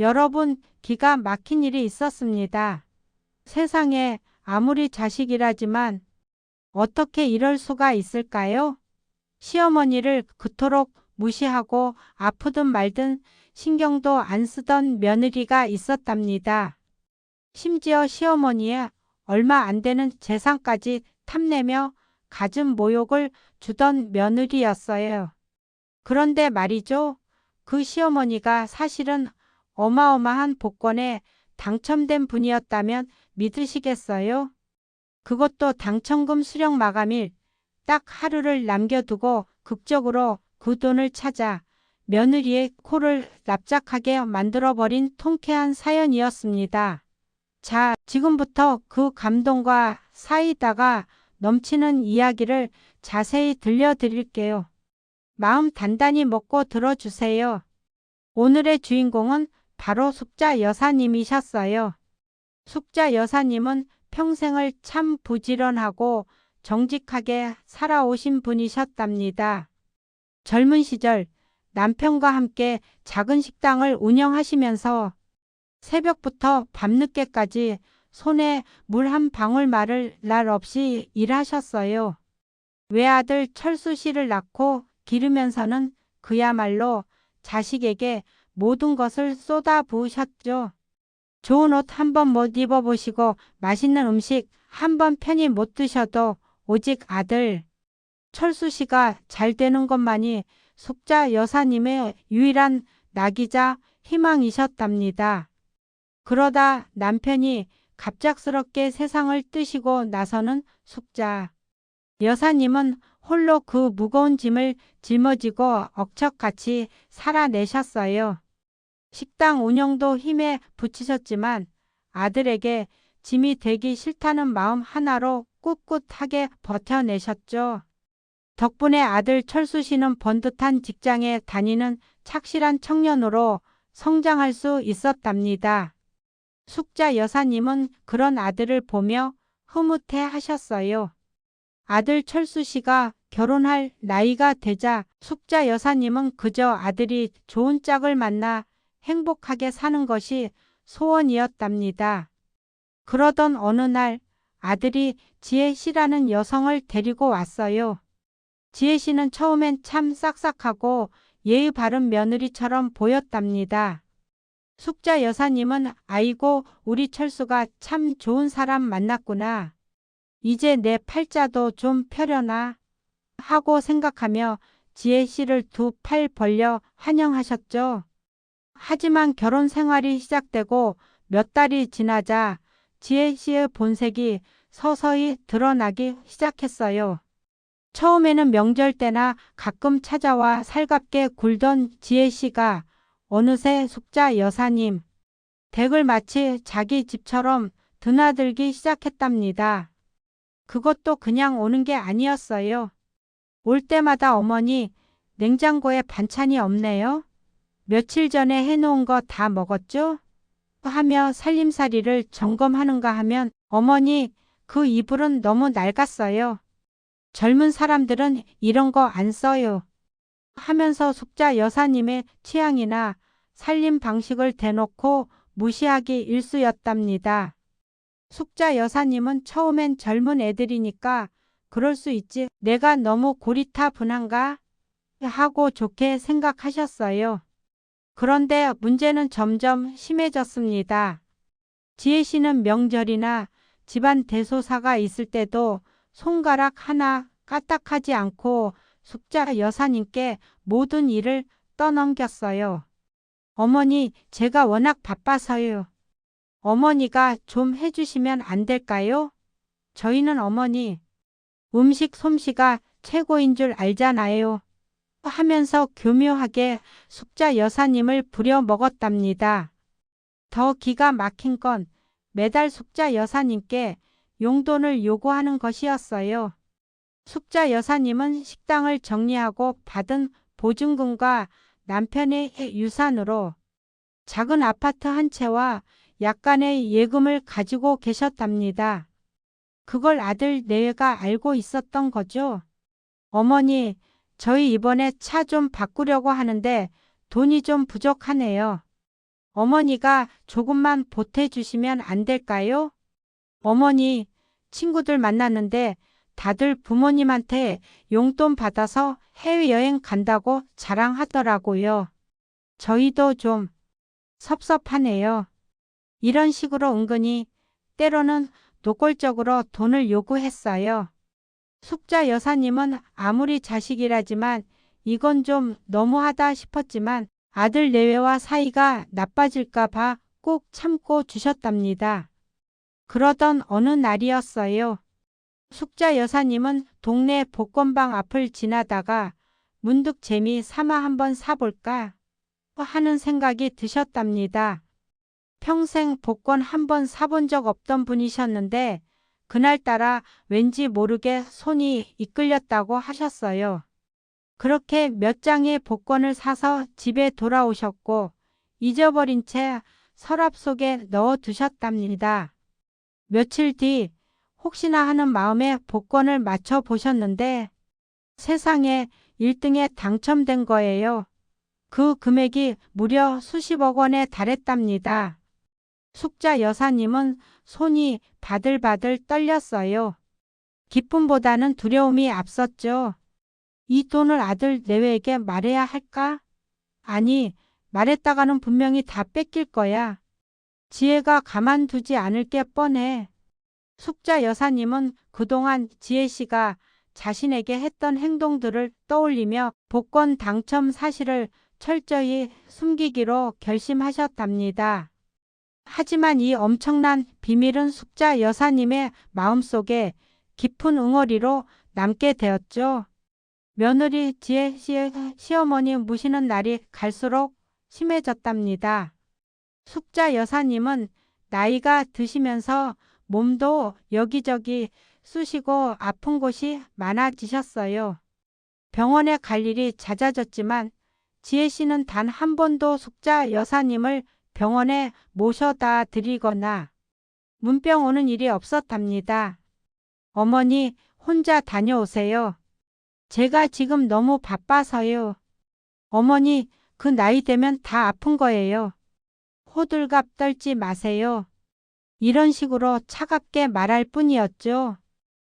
여러분, 기가 막힌 일이 있었습니다. 세상에 아무리 자식이라지만 어떻게 이럴 수가 있을까요? 시어머니를 그토록 무시하고 아프든 말든 신경도 안 쓰던 며느리가 있었답니다. 심지어 시어머니의 얼마 안 되는 재산까지 탐내며 갖은 모욕을 주던 며느리였어요. 그런데 말이죠. 그 시어머니가 사실은 어마어마한 복권에 당첨된 분이었다면 믿으시겠어요? 그것도 당첨금 수령 마감일 딱 하루를 남겨두고 극적으로 그 돈을 찾아 며느리의 코를 납작하게 만들어버린 통쾌한 사연이었습니다. 자, 지금부터 그 감동과 사이다가 넘치는 이야기를 자세히 들려드릴게요. 마음 단단히 먹고 들어주세요. 오늘의 주인공은 바로 숙자 여사님이셨어요. 숙자 여사님은 평생을 참 부지런하고 정직하게 살아오신 분이셨답니다. 젊은 시절 남편과 함께 작은 식당을 운영하시면서 새벽부터 밤늦게까지 손에 물 한 방울 마를 날 없이 일하셨어요. 외아들 철수 씨를 낳고 기르면서는 그야말로 자식에게 모든 것을 쏟아 부으셨죠. 좋은 옷 한 번 못 입어보시고 맛있는 음식 한 번 편히 못 드셔도 오직 아들 철수 씨가 잘 되는 것만이 숙자 여사님의 유일한 낙이자 희망이셨답니다. 그러다 남편이 갑작스럽게 세상을 뜨시고 나서는 숙자 여사님은 홀로 그 무거운 짐을 짊어지고 억척같이 살아내셨어요. 식당 운영도 힘에 부치셨지만 아들에게 짐이 되기 싫다는 마음 하나로 꿋꿋하게 버텨내셨죠. 덕분에 아들 철수 씨는 번듯한 직장에 다니는 착실한 청년으로 성장할 수 있었답니다. 숙자 여사님은 그런 아들을 보며 흐뭇해 하셨어요. 아들 철수 씨가 결혼할 나이가 되자 숙자 여사님은 그저 아들이 좋은 짝을 만나 행복하게 사는 것이 소원이었답니다. 그러던 어느 날 아들이 지혜 씨라는 여성을 데리고 왔어요. 지혜 씨는 처음엔 참 싹싹하고 예의 바른 며느리처럼 보였답니다. 숙자 여사님은 아이고 우리 철수가 참 좋은 사람 만났구나. 이제 내 팔자도 좀 펴려나 하고 생각하며 지혜 씨를 두 팔 벌려 환영하셨죠. 하지만 결혼 생활이 시작되고 몇 달이 지나자 지혜 씨의 본색이 서서히 드러나기 시작했어요. 처음에는 명절 때나 가끔 찾아와 살갑게 굴던 지혜 씨가 어느새 숙자 여사님 댁을 마치 자기 집처럼 드나들기 시작했답니다. 그것도 그냥 오는 게 아니었어요. 올 때마다 어머니 냉장고에 반찬이 없네요. 며칠 전에 해놓은 거 다 먹었죠? 하며 살림살이를 점검하는가 하면 어머니 그 이불은 너무 낡았어요. 젊은 사람들은 이런 거 안 써요. 하면서 숙자 여사님의 취향이나 살림 방식을 대놓고 무시하기 일쑤였답니다. 숙자 여사님은 처음엔 젊은 애들이니까 그럴 수 있지 내가 너무 고리타분한가 하고 좋게 생각하셨어요. 그런데 문제는 점점 심해졌습니다. 지혜 씨는 명절이나 집안 대소사가 있을 때도 손가락 하나 까딱하지 않고 숙자 여사님께 모든 일을 떠넘겼어요. 어머니, 제가 워낙 바빠서요. 어머니가 좀 해주시면 안 될까요? 저희는 어머니, 음식 솜씨가 최고인 줄 알잖아요. 하면서 교묘하게 숙자 여사님을 부려 먹었답니다. 더 기가 막힌 건 매달 숙자 여사님께 용돈을 요구하는 것이었어요. 숙자 여사님은 식당을 정리하고 받은 보증금과 남편의 유산으로 작은 아파트 한 채와 약간의 예금을 가지고 계셨답니다. 그걸 아들 내외가 알고 있었던 거죠. 어머니, 저희 이번에 차 좀 바꾸려고 하는데 돈이 좀 부족하네요. 어머니가 조금만 보태주시면 안 될까요? 어머니, 친구들 만났는데 다들 부모님한테 용돈 받아서 해외여행 간다고 자랑하더라고요. 저희도 좀 섭섭하네요. 이런 식으로 은근히 때로는 노골적으로 돈을 요구했어요. 숙자 여사님은 아무리 자식이라지만 이건 좀 너무하다 싶었지만 아들 내외와 사이가 나빠질까 봐 꼭 참고 주셨답니다. 그러던 어느 날이었어요. 숙자 여사님은 동네 복권방 앞을 지나다가 문득 재미 삼아 한번 사볼까 하는 생각이 드셨답니다. 평생 복권 한 번 사본 적 없던 분이셨는데 그날따라 왠지 모르게 손이 이끌렸다고 하셨어요. 그렇게 몇 장의 복권을 사서 집에 돌아오셨고 잊어버린 채 서랍 속에 넣어 두셨답니다. 며칠 뒤 혹시나 하는 마음에 복권을 맞춰 보셨는데 세상에 1등에 당첨된 거예요. 그 금액이 무려 수십억 원에 달했답니다. 숙자 여사님은 손이 바들바들 떨렸어요. 기쁨보다는 두려움이 앞섰죠. 이 돈을 아들 내외에게 말해야 할까? 아니, 말했다가는 분명히 다 뺏길 거야. 지혜가 가만두지 않을 게 뻔해. 숙자 여사님은 그동안 지혜 씨가 자신에게 했던 행동들을 떠올리며 복권 당첨 사실을 철저히 숨기기로 결심하셨답니다. 하지만 이 엄청난 비밀은 숙자 여사님의 마음속에 깊은 응어리로 남게 되었죠. 며느리 지혜 씨의 시어머니 무시는 날이 갈수록 심해졌답니다. 숙자 여사님은 나이가 드시면서 몸도 여기저기 쑤시고 아픈 곳이 많아지셨어요. 병원에 갈 일이 잦아졌지만 지혜 씨는 단 한 번도 숙자 여사님을 병원에 모셔다 드리거나 문병 오는 일이 없었답니다. 어머니 혼자 다녀오세요. 제가 지금 너무 바빠서요. 어머니 그 나이 되면 다 아픈 거예요. 호들갑 떨지 마세요. 이런 식으로 차갑게 말할 뿐이었죠.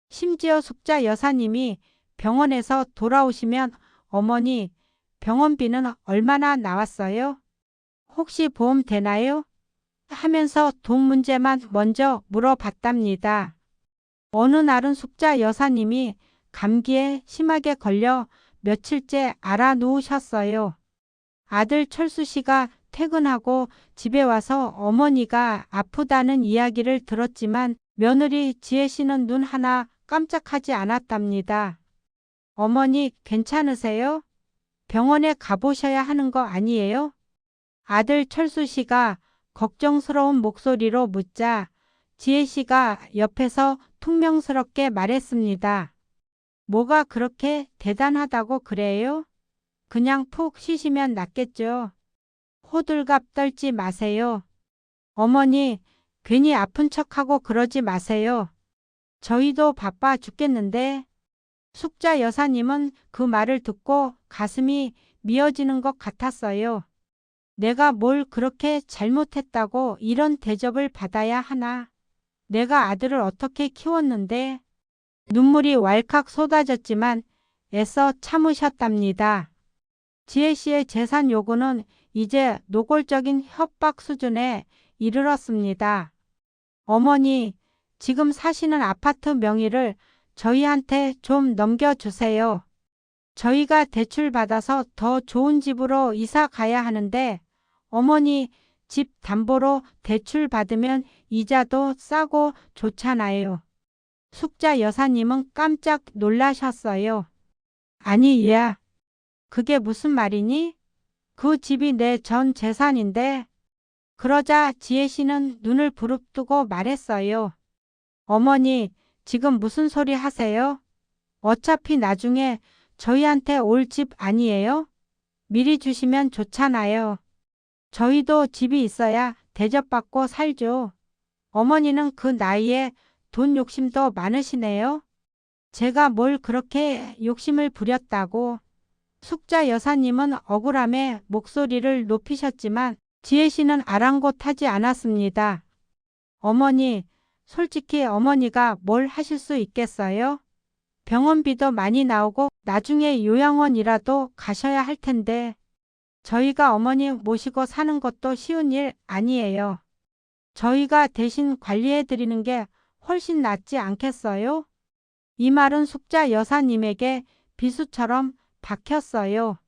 심지어 숙자 여사님이 병원에서 돌아오시면 어머니 병원비는 얼마나 나왔어요? 혹시 보험 되나요? 하면서 돈 문제만 먼저 물어봤답니다. 어느 날은 숙자 여사님이 감기에 심하게 걸려 며칠째 알아 누우셨어요. 아들 철수 씨가 퇴근하고 집에 와서 어머니가 아프다는 이야기를 들었지만 며느리 지혜 씨는 눈 하나 깜짝하지 않았답니다. 어머니 괜찮으세요? 병원에 가보셔야 하는 거 아니에요? 아들 철수 씨가 걱정스러운 목소리로 묻자 지혜 씨가 옆에서 퉁명스럽게 말했습니다. 뭐가 그렇게 대단하다고 그래요? 그냥 푹 쉬시면 낫겠죠. 호들갑 떨지 마세요. 어머니, 괜히 아픈 척하고 그러지 마세요. 저희도 바빠 죽겠는데. 숙자 여사님은 그 말을 듣고 가슴이 미어지는 것 같았어요. 내가 뭘 그렇게 잘못했다고 이런 대접을 받아야 하나. 내가 아들을 어떻게 키웠는데. 눈물이 왈칵 쏟아졌지만 애써 참으셨답니다. 지혜 씨의 재산 요구는 이제 노골적인 협박 수준에 이르렀습니다. 어머니, 지금 사시는 아파트 명의를 저희한테 좀 넘겨주세요. 저희가 대출 받아서 더 좋은 집으로 이사 가야 하는데 어머니 집 담보로 대출 받으면 이자도 싸고 좋잖아요. 숙자 여사님은 깜짝 놀라셨어요. 아니, 얘야. 그게 무슨 말이니? 그 집이 내 전 재산인데. 그러자 지혜 씨는 눈을 부릅뜨고 말했어요. 어머니, 지금 무슨 소리 하세요? 어차피 나중에 저희한테 올 집 아니에요? 미리 주시면 좋잖아요. 저희도 집이 있어야 대접받고 살죠. 어머니는 그 나이에 돈 욕심도 많으시네요. 제가 뭘 그렇게 욕심을 부렸다고 숙자 여사님은 억울함에 목소리를 높이셨지만 지혜 씨는 아랑곳하지 않았습니다. 어머니, 솔직히 어머니가 뭘 하실 수 있겠어요? 병원비도 많이 나오고 나중에 요양원이라도 가셔야 할 텐데 저희가 어머니 모시고 사는 것도 쉬운 일 아니에요. 저희가 대신 관리해 드리는 게 훨씬 낫지 않겠어요? 이 말은 숙자 여사님에게 비수처럼 박혔어요.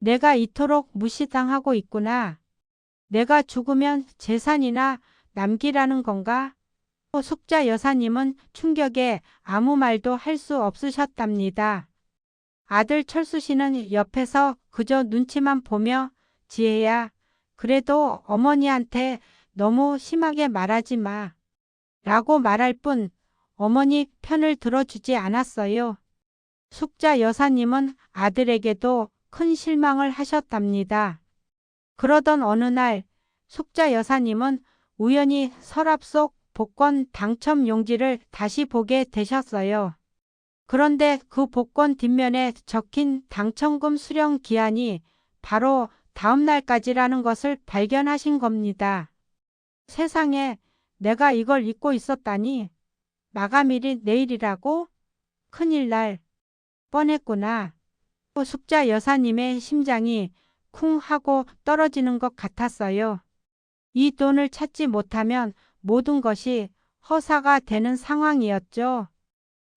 내가 이토록 무시당하고 있구나. 내가 죽으면 재산이나 남기라는 건가? 숙자 여사님은 충격에 아무 말도 할 수 없으셨답니다. 아들 철수 씨는 옆에서 그저 눈치만 보며 지혜야, 그래도 어머니한테 너무 심하게 말하지 마. 라고 말할 뿐 어머니 편을 들어주지 않았어요. 숙자 여사님은 아들에게도 큰 실망을 하셨답니다. 그러던 어느 날 숙자 여사님은 우연히 서랍 속 복권 당첨 용지를 다시 보게 되셨어요. 그런데 그 복권 뒷면에 적힌 당첨금 수령 기한이 바로 다음 날까지라는 것을 발견하신 겁니다. 세상에 내가 이걸 잊고 있었다니 마감일이 내일이라고? 큰일 날 뻔했구나. 숙자 여사님의 심장이 쿵 하고 떨어지는 것 같았어요. 이 돈을 찾지 못하면 모든 것이 허사가 되는 상황이었죠.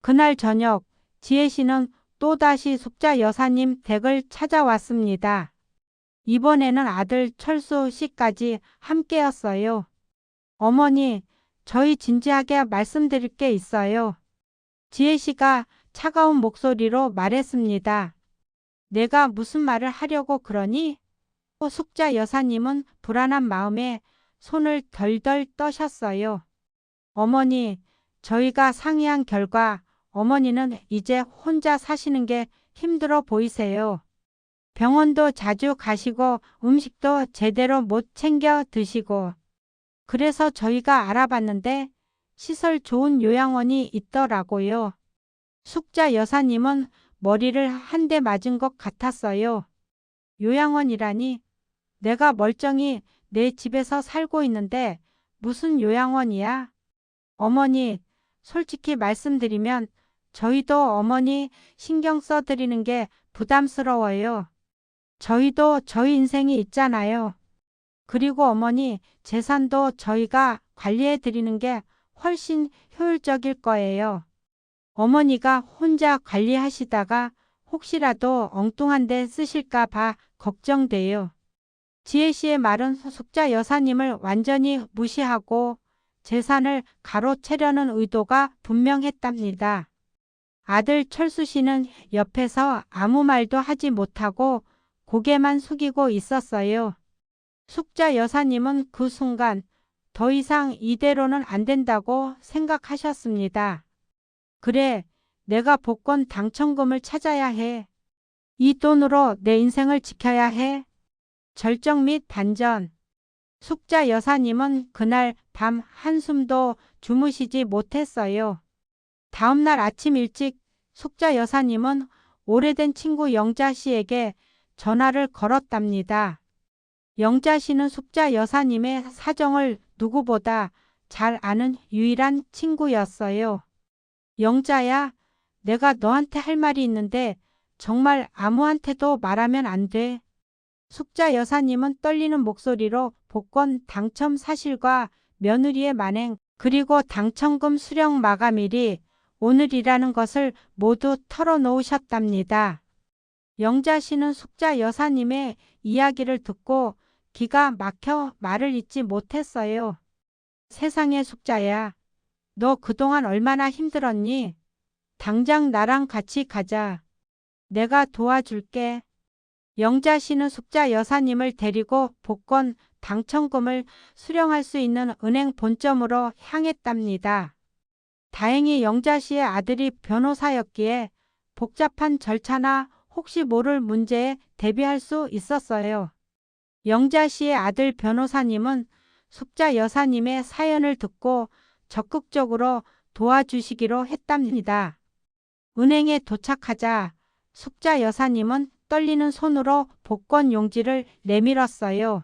그날 저녁 지혜 씨는 또다시 숙자 여사님 댁을 찾아왔습니다. 이번에는 아들 철수 씨까지 함께였어요. 어머니, 저희 진지하게 말씀드릴 게 있어요. 지혜 씨가 차가운 목소리로 말했습니다. 내가 무슨 말을 하려고 그러니? 숙자 여사님은 불안한 마음에 손을 덜덜 떠셨어요. 어머니, 저희가 상의한 결과 어머니는 이제 혼자 사시는 게 힘들어 보이세요. 병원도 자주 가시고 음식도 제대로 못 챙겨 드시고 그래서 저희가 알아봤는데 시설 좋은 요양원이 있더라고요. 숙자 여사님은 머리를 한 대 맞은 것 같았어요. 요양원이라니 내가 멀쩡히 내 집에서 살고 있는데 무슨 요양원이야? 어머니, 솔직히 말씀드리면 저희도 어머니 신경 써드리는 게 부담스러워요. 저희도 저희 인생이 있잖아요. 그리고 어머니 재산도 저희가 관리해 드리는 게 훨씬 효율적일 거예요. 어머니가 혼자 관리하시다가 혹시라도 엉뚱한 데 쓰실까 봐 걱정돼요. 지혜 씨의 말은 숙자 여사님을 완전히 무시하고 재산을 가로채려는 의도가 분명했답니다. 아들 철수 씨는 옆에서 아무 말도 하지 못하고 고개만 숙이고 있었어요. 숙자 여사님은 그 순간 더 이상 이대로는 안 된다고 생각하셨습니다. 그래, 내가 복권 당첨금을 찾아야 해. 이 돈으로 내 인생을 지켜야 해. 절정 및 반전. 숙자 여사님은 그날 밤 한숨도 주무시지 못했어요. 다음 날 아침 일찍 숙자 여사님은 오래된 친구 영자 씨에게 전화를 걸었답니다. 영자 씨는 숙자 여사님의 사정을 누구보다 잘 아는 유일한 친구였어요. 영자야, 내가 너한테 할 말이 있는데 정말 아무한테도 말하면 안 돼. 숙자 여사님은 떨리는 목소리로 복권 당첨 사실과 며느리의 만행 그리고 당첨금 수령 마감일이 오늘이라는 것을 모두 털어놓으셨답니다. 영자 씨는 숙자 여사님의 이야기를 듣고 기가 막혀 말을 잇지 못했어요. 세상의 숙자야. 너 그동안 얼마나 힘들었니? 당장 나랑 같이 가자. 내가 도와줄게. 영자 씨는 숙자 여사님을 데리고 복권 당첨금을 수령할 수 있는 은행 본점으로 향했답니다. 다행히 영자 씨의 아들이 변호사였기에 복잡한 절차나 혹시 모를 문제에 대비할 수 있었어요. 영자 씨의 아들 변호사님은 숙자 여사님의 사연을 듣고 적극적으로 도와주시기로 했답니다. 은행에 도착하자 숙자 여사님은 떨리는 손으로 복권 용지를 내밀었어요.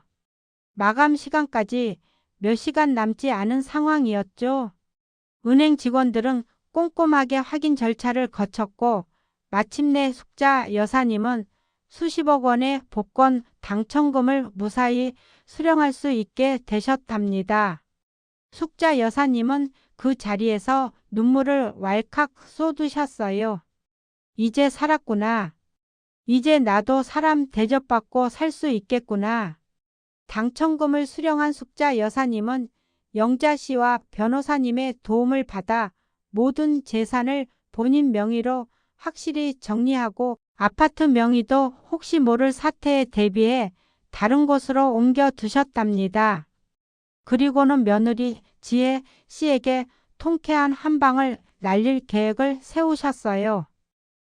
마감 시간까지 몇 시간 남지 않은 상황이었죠. 은행 직원들은 꼼꼼하게 확인 절차를 거쳤고 마침내 숙자 여사님은 수십억 원의 복권 당첨금을 무사히 수령할 수 있게 되셨답니다. 숙자 여사님은 그 자리에서 눈물을 왈칵 쏟으셨어요. 이제 살았구나. 이제 나도 사람 대접받고 살 수 있겠구나. 당첨금을 수령한 숙자 여사님은 영자 씨와 변호사님의 도움을 받아 모든 재산을 본인 명의로 확실히 정리하고 아파트 명의도 혹시 모를 사태에 대비해 다른 곳으로 옮겨 두셨답니다. 그리고는 며느리 지혜 씨에게 통쾌한 한 방을 날릴 계획을 세우셨어요.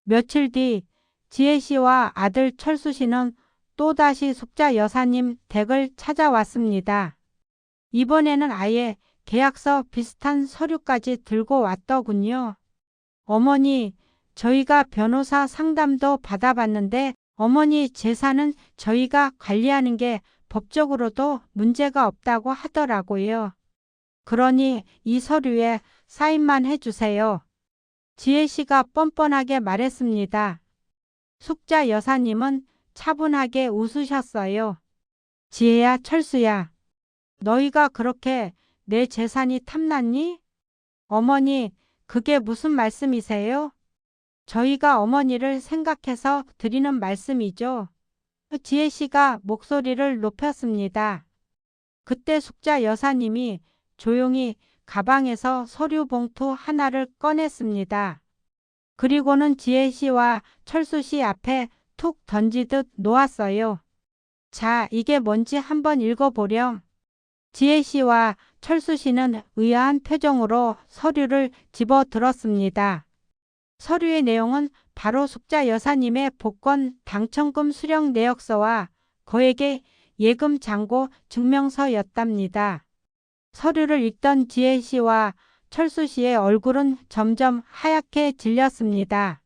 며칠 뒤 지혜 씨와 아들 철수 씨는 또다시 숙자 여사님 댁을 찾아왔습니다. 이번에는 아예 계약서 비슷한 서류까지 들고 왔더군요. 어머니, 저희가 변호사 상담도 받아봤는데 어머니 재산은 저희가 관리하는 게 법적으로도 문제가 없다고 하더라고요. 그러니 이 서류에 사인만 해주세요. 지혜 씨가 뻔뻔하게 말했습니다. 숙자 여사님은 차분하게 웃으셨어요. 지혜야, 철수야. 너희가 그렇게 내 재산이 탐났니? 어머니, 그게 무슨 말씀이세요? 저희가 어머니를 생각해서 드리는 말씀이죠. 지혜 씨가 목소리를 높였습니다. 그때 숙자 여사님이 조용히 가방에서 서류 봉투 하나를 꺼냈습니다. 그리고는 지혜 씨와 철수 씨 앞에 툭 던지듯 놓았어요. 자, 이게 뭔지 한번 읽어보렴. 지혜 씨와 철수 씨는 의아한 표정으로 서류를 집어 들었습니다. 서류의 내용은 바로 숙자 여사님의 복권 당첨금 수령 내역서와 거액의 예금 잔고 증명서였답니다. 서류를 읽던 지혜 씨와 철수 씨의 얼굴은 점점 하얗게 질렸습니다.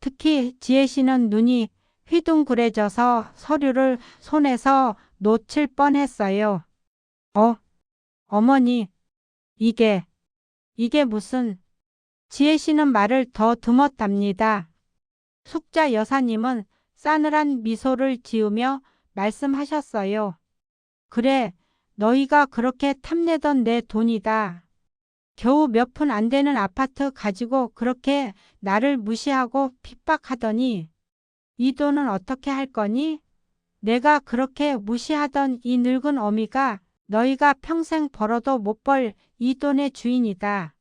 특히 지혜 씨는 눈이 휘둥그레져서 서류를 손에서 놓칠 뻔했어요. 어, 어머니, 이게, 이게 무슨, 지혜 씨는 말을 더 드펐답니다. 숙자 여사님은 싸늘한 미소를 지으며 말씀하셨어요. 그래, 너희가 그렇게 탐내던 내 돈이다. 겨우 몇 푼 안 되는 아파트 가지고 그렇게 나를 무시하고 핍박하더니 이 돈은 어떻게 할 거니? 내가 그렇게 무시하던 이 늙은 어미가 너희가 평생 벌어도 못 벌 이 돈의 주인이다.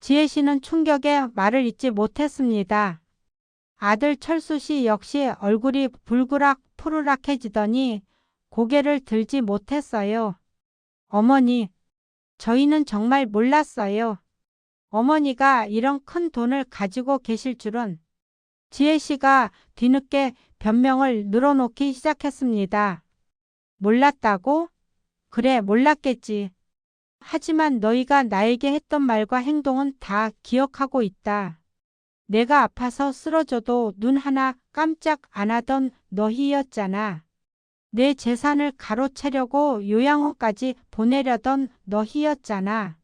지혜 씨는 충격에 말을 잇지 못했습니다. 아들 철수 씨 역시 얼굴이 불그락 푸르락해지더니 고개를 들지 못했어요. 어머니, 저희는 정말 몰랐어요. 어머니가 이런 큰 돈을 가지고 계실 줄은 지혜 씨가 뒤늦게 변명을 늘어놓기 시작했습니다. 몰랐다고? 그래, 몰랐겠지. 하지만 너희가 나에게 했던 말과 행동은 다 기억하고 있다. 내가 아파서 쓰러져도 눈 하나 깜짝 안 하던 너희였잖아. 내 재산을 가로채려고 요양원까지 보내려던 너희였잖아.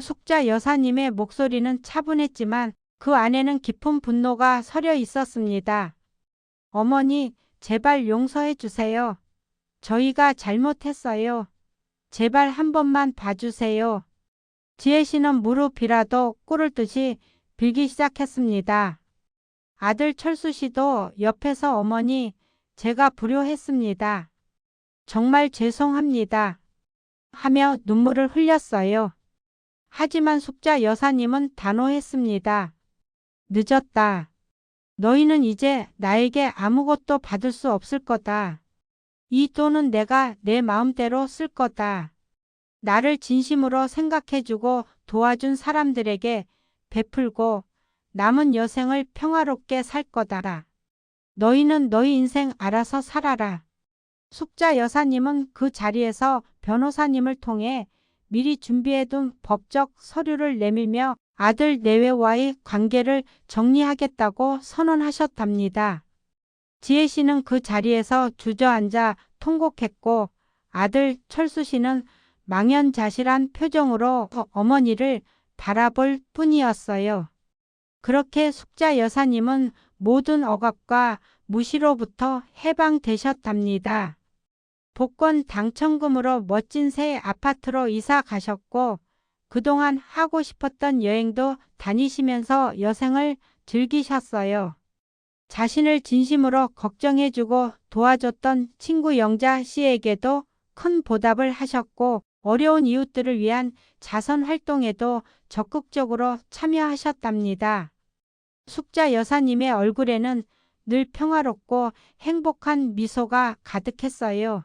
숙자 여사님의 목소리는 차분했지만 그 안에는 깊은 분노가 서려 있었습니다. 어머니, 제발 용서해 주세요. 저희가 잘못했어요. 제발 한 번만 봐주세요. 지혜 씨는 무릎이라도 꿇을 듯이 빌기 시작했습니다. 아들 철수 씨도 옆에서 어머니, 제가 불효했습니다. 정말 죄송합니다. 하며 눈물을 흘렸어요. 하지만 숙자 여사님은 단호했습니다. 늦었다. 너희는 이제 나에게 아무것도 받을 수 없을 거다. 이 돈은 내가 내 마음대로 쓸 거다. 나를 진심으로 생각해주고 도와준 사람들에게 베풀고 남은 여생을 평화롭게 살 거다라. 너희는 너희 인생 알아서 살아라. 숙자 여사님은 그 자리에서 변호사님을 통해 미리 준비해둔 법적 서류를 내밀며 아들 내외와의 관계를 정리하겠다고 선언하셨답니다. 지혜 씨는 그 자리에서 주저앉아 통곡했고 아들 철수 씨는 망연자실한 표정으로 어머니를 바라볼 뿐이었어요. 그렇게 숙자 여사님은 모든 억압과 무시로부터 해방되셨답니다. 복권 당첨금으로 멋진 새 아파트로 이사 가셨고 그동안 하고 싶었던 여행도 다니시면서 여생을 즐기셨어요. 자신을 진심으로 걱정해주고 도와줬던 친구 영자 씨에게도 큰 보답을 하셨고 어려운 이웃들을 위한 자선 활동에도 적극적으로 참여하셨답니다. 숙자 여사님의 얼굴에는 늘 평화롭고 행복한 미소가 가득했어요.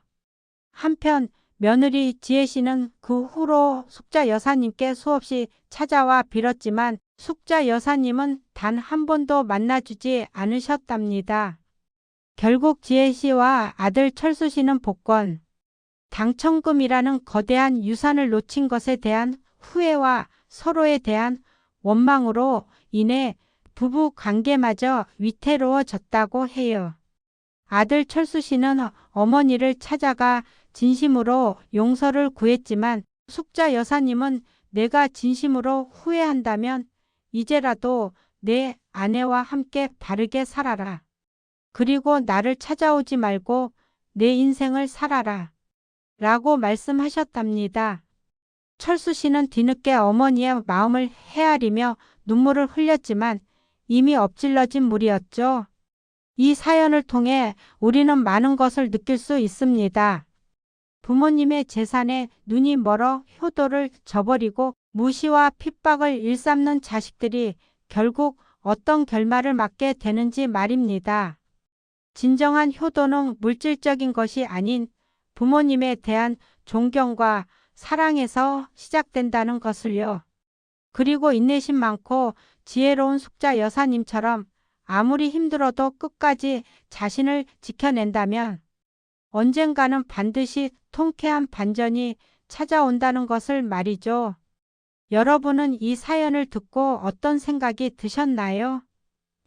한편 며느리 지혜 씨는 그 후로 숙자 여사님께 수없이 찾아와 빌었지만 숙자 여사님은 단 한 번도 만나주지 않으셨답니다. 결국 지혜 씨와 아들 철수 씨는 복권, 당첨금이라는 거대한 유산을 놓친 것에 대한 후회와 서로에 대한 원망으로 인해 부부 관계마저 위태로워졌다고 해요. 아들 철수 씨는 어머니를 찾아가 진심으로 용서를 구했지만 숙자 여사님은 내가 진심으로 후회한다면 이제라도 내 아내와 함께 바르게 살아라. 그리고 나를 찾아오지 말고 내 인생을 살아라. 라고 말씀하셨답니다. 철수 씨는 뒤늦게 어머니의 마음을 헤아리며 눈물을 흘렸지만 이미 엎질러진 물이었죠. 이 사연을 통해 우리는 많은 것을 느낄 수 있습니다. 부모님의 재산에 눈이 멀어 효도를 저버리고 무시와 핍박을 일삼는 자식들이 결국 어떤 결말을 맞게 되는지 말입니다. 진정한 효도는 물질적인 것이 아닌 부모님에 대한 존경과 사랑에서 시작된다는 것을요. 그리고 인내심 많고 지혜로운 숙자 여사님처럼 아무리 힘들어도 끝까지 자신을 지켜낸다면 언젠가는 반드시 통쾌한 반전이 찾아온다는 것을 말이죠. 여러분은 이 사연을 듣고 어떤 생각이 드셨나요?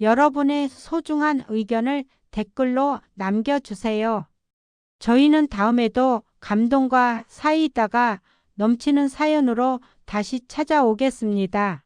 여러분의 소중한 의견을 댓글로 남겨주세요. 저희는 다음에도 감동과 사이다가 넘치는 사연으로 다시 찾아오겠습니다.